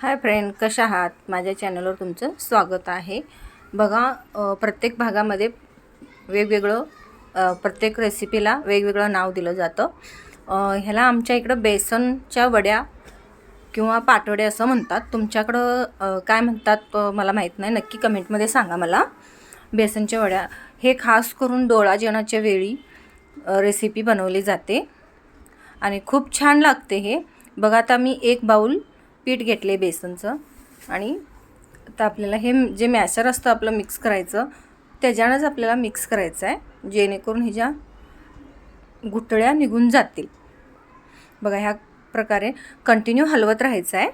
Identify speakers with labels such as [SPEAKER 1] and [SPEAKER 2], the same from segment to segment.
[SPEAKER 1] Hi friend कशा आहात? माझ्या चॅनलवर तुमचं स्वागत आहे. बघा प्रत्येक भागामध्ये वेगवेगळं प्रत्येक रेसिपीला वेगवेगळं नाव दिलं जातं. ह्याला आमच्या इकडं बेसनच्या वड्या किंवा पाटवडे असं म्हणतात. तुमच्याकडं काय म्हणतात मला माहीत नाही. नक्की कमेंटमध्ये सांगा मला. बेसनच्या वड्या. हे खास करून डोळा जेवणाच्या वेळी रेसिपी बनवली जाते. आणि खूप छान लागते हे. बघा आता मी एक बाऊल पीठ घेतले बेसनचं आणि आता आपल्याला हे जे मॅशर असतं आपलं मिक्स करायचं त्याच्यानंच आपल्याला मिक्स करायचं आहे जेणेकरून ह्याच्या गुठळ्या निघून जातील. बघा ह्या प्रकारे कंटिन्यू हलवत राहायचं आहे.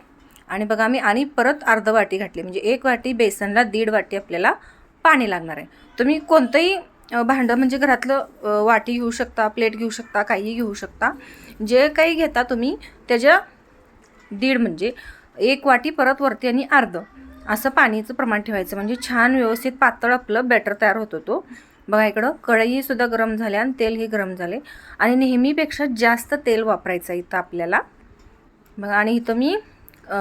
[SPEAKER 1] आणि बघा मी आणि परत अर्ध वाटी घातली म्हणजे एक वाटी बेसनला दीड वाटी आपल्याला पाणी लागणार आहे. तुम्ही कोणतंही भांडं म्हणजे घरातलं वाटी घेऊ शकता प्लेट घेऊ शकता काहीही घेऊ शकता. जे काही घेता तुम्ही त्याच्या दीड म्हणजे एक वाटी परत वरती आणि अर्ध. असं पाणीचं प्रमाण ठेवायचं. म्हणजे छान व्यवस्थित पातळ आपलं बॅटर तयार होतो तो. बघा इकडं कढईसुद्धा गरम झाले आणि तेलही गरम झाले. आणि नेहमीपेक्षा जास्त तेल वापरायचं इथं आपल्याला. बघा आणि इथं मी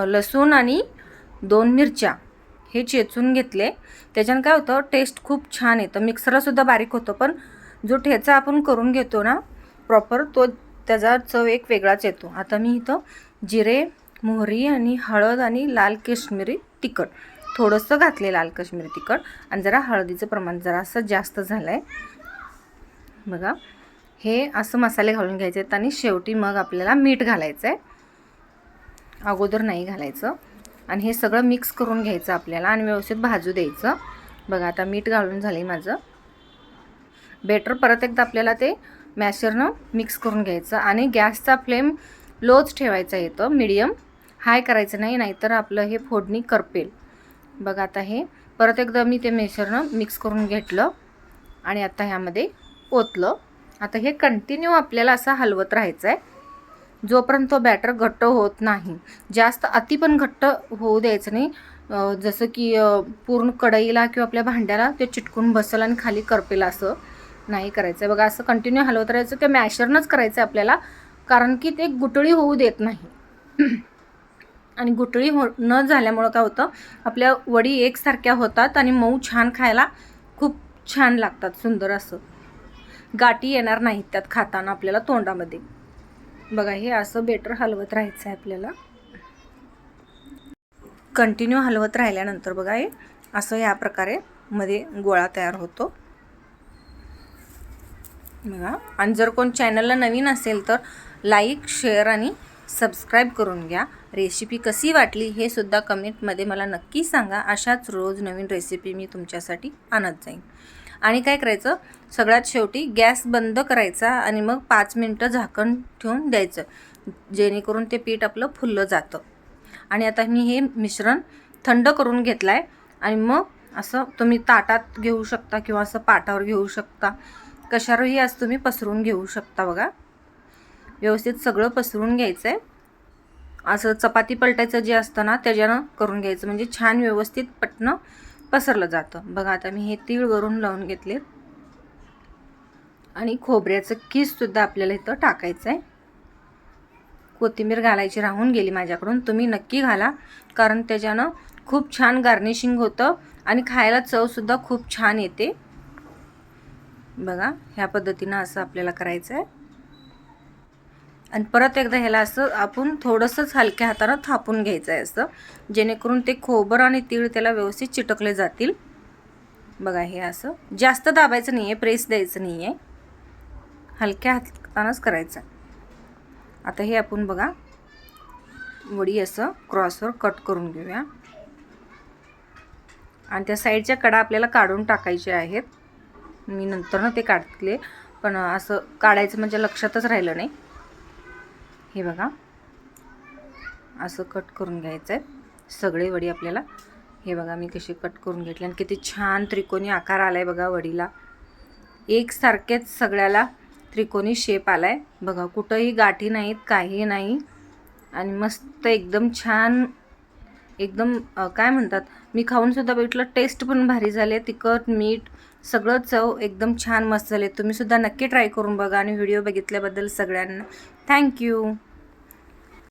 [SPEAKER 1] लसूण आणि दोन मिरच्या हे चेचून घेतले. त्याच्यानं काय होतं टेस्ट खूप छान येतं. मिक्सरलासुद्धा बारीक होतं पण जो ठेचा आपण करून घेतो ना प्रॉपर तो त्याचा चव एक वेगळाच येतो. आता मी इथं जिरे मोहरी आणि हळद आणि लाल काश्मीरी तिखट. थोडंसं घातले लाल काश्मीरी तिखट आणि जरा हळदीचं प्रमाण जरासं जास्त झालं आहे बघा हे असं मसाले घालून घ्यायचे आहेत आणि शेवटी मग आपल्याला मीठ घालायचं आहे अगोदर नाही घालायचं. आणि हे सगळं मिक्स करून घ्यायचं आपल्याला आणि व्यवस्थित भाजू द्यायचं. बघा आता मीठ घालून झालं माझं. बेटर परत एकदा आपल्याला ते मॅशरनं मिक्स करून घ्यायचं आणि गॅसचा फ्लेम लोच ठेवायचा येतं मिडियम हाय करायचं नाही नाहीतर आपलं हे फोडणी करपेल. बघा आता हे. परत एकदा मी ते मेशरनं मिक्स करून घेतलं आणि आता ह्यामध्ये ओतलं. आता हे कंटिन्यू आपल्याला असं हलवत राहायचं आहे. जोपर्यंत तो बॅटर घट्ट होत नाही. जास्त अति पण घट्ट होऊ द्यायचं नाही. जसं की पूर्ण कढईला किंवा आपल्या भांड्याला ते चिटकून बसल आणि खाली करपेल असं नाही करायचं. आहे बघा असं कंटिन्यू हलवत राहायचं ते मॅशरनंच करायचं आहे आपल्याला. कारण की ते गुटळी होऊ देत नाही. आणि गुटळी हो न झाल्यामुळं काय होतं आपल्या वडी एकसारख्या होतात आणि मऊ छान खायला खूप छान लागतात सुंदर असं. गाठी येणार नाहीत त्यात खाताना आपल्याला तोंडामध्ये. बघा हे असं बेटर हलवत राहायचं आहे आपल्याला. कंटिन्यू हलवत राहिल्यानंतर बघा हे असं या प्रकारे मध्ये गोळा तयार होतो. बघा आणि जर कोण चॅनलला नवीन असेल तर लाईक शेअर आणि सबस्क्राईब करून घ्या. रेसिपी कशी वाटली हे सुद्धा कमेंटमध्ये मला नक्की सांगा. अशाच रोज नवीन रेसिपी मी तुमच्यासाठी आणत जाईन. आणि काय करायचं? सगळ्यात शेवटी गॅस बंद करायचा आणि मग पाच मिनटं झाकण ठेवून द्यायचं जेणेकरून ते पीठ आपलं फुललं जातं. आणि आता मी हे मिश्रण थंड करून घेतलं आहे आणि मग असं तुम्ही ताटात घेऊ शकता किंवा असं पाटावर घेऊ शकता. कशावरही असं तुम्ही पसरून घेऊ शकता बघा. व्यवस्थित सगळं पसरून घ्यायचं आहे असं चपाती पलटायचं जे असतं ना त्याच्यानं करून घ्यायचं. म्हणजे छान व्यवस्थित पटणं पसरलं जातं. बघा आता मी हे तीळ वरून लावून घेतले आणि खोबऱ्याचं कीससुद्धा आपल्याला इथं टाकायचं आहे कोथिंबीर घालायची राहून गेली माझ्याकडून. तुम्ही नक्की घाला कारण त्याच्यानं खूप छान गार्निशिंग होतं आणि खायला चवसुद्धा खूप छान येते. बघा ह्या पद्धतीनं असं आपल्याला करायचं आहे आणि परत एकदा ह्याला असं आपण थोडंसंच हलक्या हातानं थापून घ्यायचं आहे असं. जेणेकरून ते खोबर आणि तीळ त्याला व्यवस्थित चिटकले जातील. बघा हे असं. जास्त दाबायचं नाही आहे प्रेस द्यायचं नाही आहे हलक्या हातानंच करायचं. आता हे आपण बघा वडी असं क्रॉसवर कट करून घेऊया. आणि त्या साईडच्या कडा आपल्याला काढून टाकायचे आहेत. मी नंतरनं ते काढले पण असं काढायचं म्हणजे लक्षातच राहिलं नाही. हे बघा. असं कट करून घ्यायचं आहे सगळे वडी आपल्याला हे बघा मी कशी कट करून घेतले आणि किती छान त्रिकोणी आकार आला आहे बघा वडीला. एकसारखेच सगळ्याला त्रिकोणी शेप आला आहे बघा कुठंही गाठी नाहीत काही नाही. आणि मस्त एकदम छान एकदम काय म्हणतात मी खाऊनसुद्धा बघितलं टेस्ट पण भारी झाले तिखट मीठ सगळं चव एकदम छान मस्त झाले. तुम्हीसुद्धा नक्की ट्राय करून बघा आणि व्हिडिओ बघितल्याबद्दल सगळ्यांना. थँक्यू